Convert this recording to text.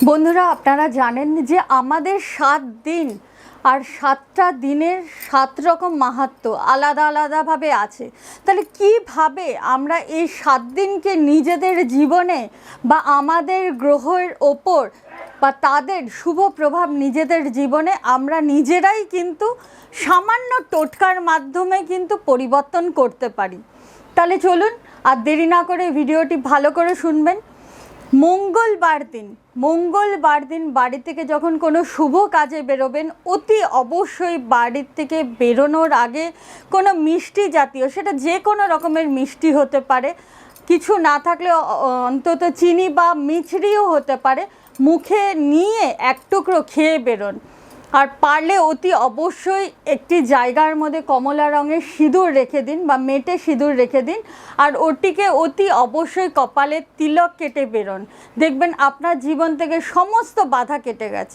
বন্ধুরা, আপনারা জানেন যে আমাদের সাত দিন আর সাতটা দিনের সাত রকম মাহাত্ম আলাদা আলাদাভাবে আছে। তাহলে কীভাবে আমরা এই সাত দিনকে নিজেদের জীবনে বা আমাদের গ্রহের ওপর বা তাদের শুভ প্রভাব নিজেদের জীবনে আমরা নিজেরাই কিন্তু সামান্য টোটকার মাধ্যমে কিন্তু পরিবর্তন করতে পারি। তাহলে চলুন, আর দেরি না করে ভিডিওটি ভালো করে শুনবেন। মঙ্গলবার দিন মঙ্গলবার দিন বাড়ি থেকে যখন কোনো শুভ কাজে বেরোবেন, অতি অবশ্যই বাড়ির থেকে বেরোনোর আগে কোনো মিষ্টি জাতীয়, সেটা যে কোনো রকমের মিষ্টি হতে পারে, কিছু না থাকলে অন্তত চিনি বা মিছরিও হতে পারে, মুখে নিয়ে এক টুকরো খেয়ে বেরোন। আর পারলে অতি অবশ্যই একটি জায়গার মধ্যে কমলা রঙের সিঁদুর রেখে দিন বা মেটে সিঁদুর রেখে দিন। আর ওটিকে অতি অবশ্যই কপালে তিলক কেটে বেরোন। দেখবেন আপনার জীবন থেকে সমস্ত বাধা কেটে গেছে।